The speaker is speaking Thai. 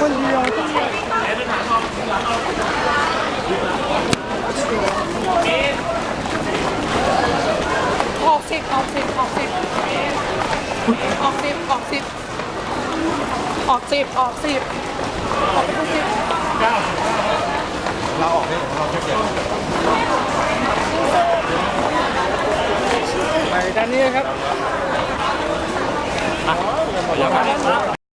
คนเดียวออกสิบออกสิบออกสิบออกสิบออกสิบออกสิบออกสิบออกสิบเเราออกได้เราเก็บไปด้านนี้ครับ